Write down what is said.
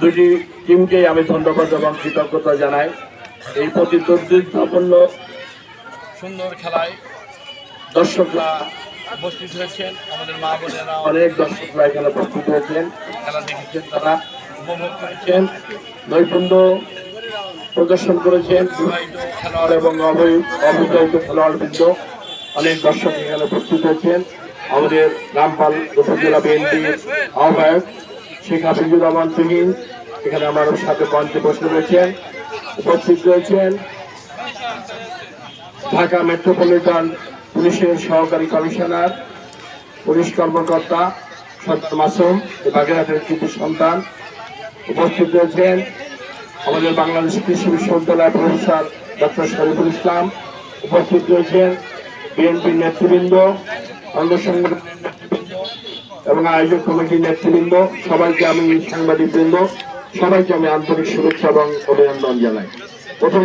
দুটি টিমকে আমি ধন্যবাদ এবং কৃতজ্ঞতা জানাই। এই প্রতিদ্বন্দ্বিতাপূর্ণ সুন্দর খেলায় দর্শকরা উপস্থিত হয়েছেন। আমাদের মা বোনেরা অনেক দর্শকরা এখানে উপস্থিত হয়েছেন। খেলা দেখেছেন তারা, উপভোগ করেছেন। নৈপুণ্য প্রদর্শন করেছেন। খেলোয়াড় খেলোয়াড় এবং অবৈ- অবিবাহিত খেলোয়াড়বৃন্দ অনেক দর্শক এখানে উপস্থিত হয়েছেন। আমাদের রামপাল জেলা বিএনপির আহ্বায়ক শেখ হাফিজুর রহমান তুহিন এখানে আমার সাথে মঞ্চে বসে রয়েছেন, উপস্থিত রয়েছেন ঢাকা মেট্রোপলিটন পুলিশের সহকারী কমিশনার, পুলিশ কর্মকর্তা সত্তর মাসুম, বাগেরহাটের কৃতি সন্তান উপস্থিত রয়েছেন। আমাদের বাংলাদেশ কৃষি বিশ্ববিদ্যালয়ের প্রফেসর ডক্টর শরীফুল ইসলাম উপস্থিত রয়েছেন। বিএনপির নেতৃবৃন্দ অঙ্গ এবং আয়োজক কমিটির নেতৃবৃন্দ, সবাইকে আমি সাংবাদিকবৃন্দ, সবাইকে আমি আন্তরিক শুভেচ্ছা এবং অভিনন্দন জানাই। প্রথম